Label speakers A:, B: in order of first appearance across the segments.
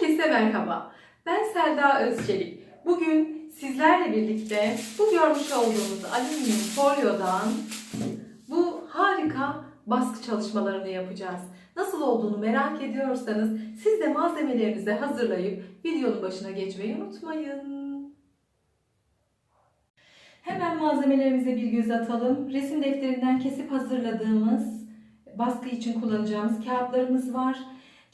A: Herkese merhaba. Ben Selda Özçelik. Bugün sizlerle birlikte bu görmüş olduğunuz alüminyum folyodan bu harika baskı çalışmalarını yapacağız. Nasıl olduğunu merak ediyorsanız siz de malzemelerinizi hazırlayıp videonun başına geçmeyi unutmayın. Hemen malzemelerimize bir göz atalım. Resim defterinden kesip hazırladığımız baskı için kullanacağımız kağıtlarımız var.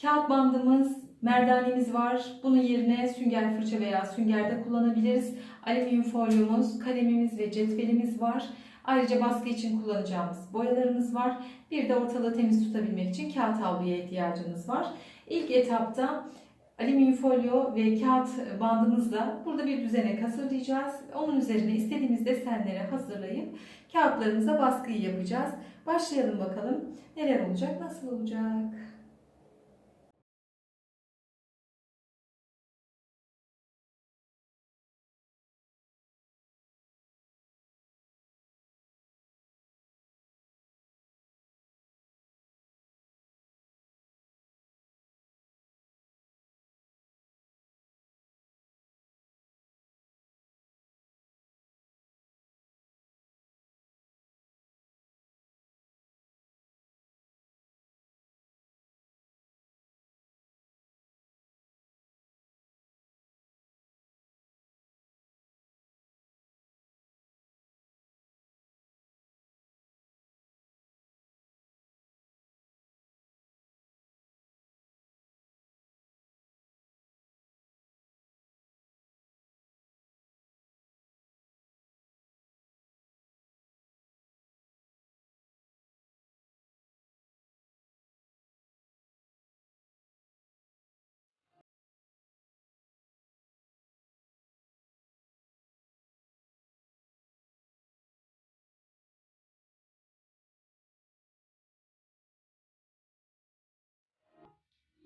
A: Kağıt bandımız, merdanemiz var. Bunun yerine sünger fırça veya süngerde kullanabiliriz. Alüminyum folyomuz, kalemimiz ve cetvelimiz var. Ayrıca baskı için kullanacağımız boyalarımız var. Bir de ortalığı temiz tutabilmek için kağıt havluya ihtiyacımız var. İlk etapta alüminyum folyo ve kağıt bandımızla burada bir düzenek hazırlayacağız. Onun üzerine istediğimiz desenleri hazırlayıp kağıtlarımıza baskıyı yapacağız. Başlayalım bakalım. Neler olacak, nasıl olacak?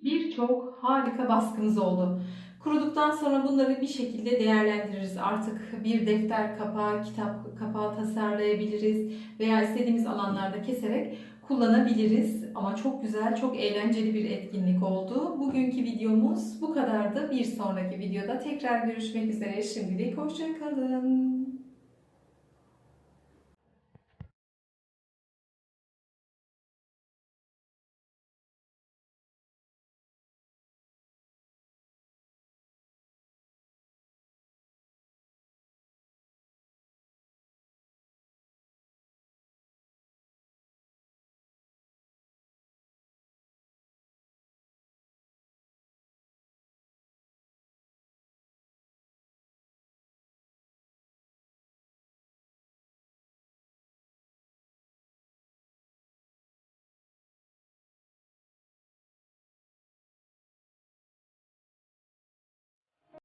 A: Birçok harika baskımız oldu. Kuruduktan sonra bunları bir şekilde değerlendiririz. Artık bir defter kapağı, kitap kapağı tasarlayabiliriz veya istediğimiz alanlarda keserek kullanabiliriz. Ama çok güzel, çok eğlenceli bir etkinlik oldu. Bugünkü videomuz bu kadardı. Bir sonraki videoda tekrar görüşmek üzere. Şimdilik hoşçakalın.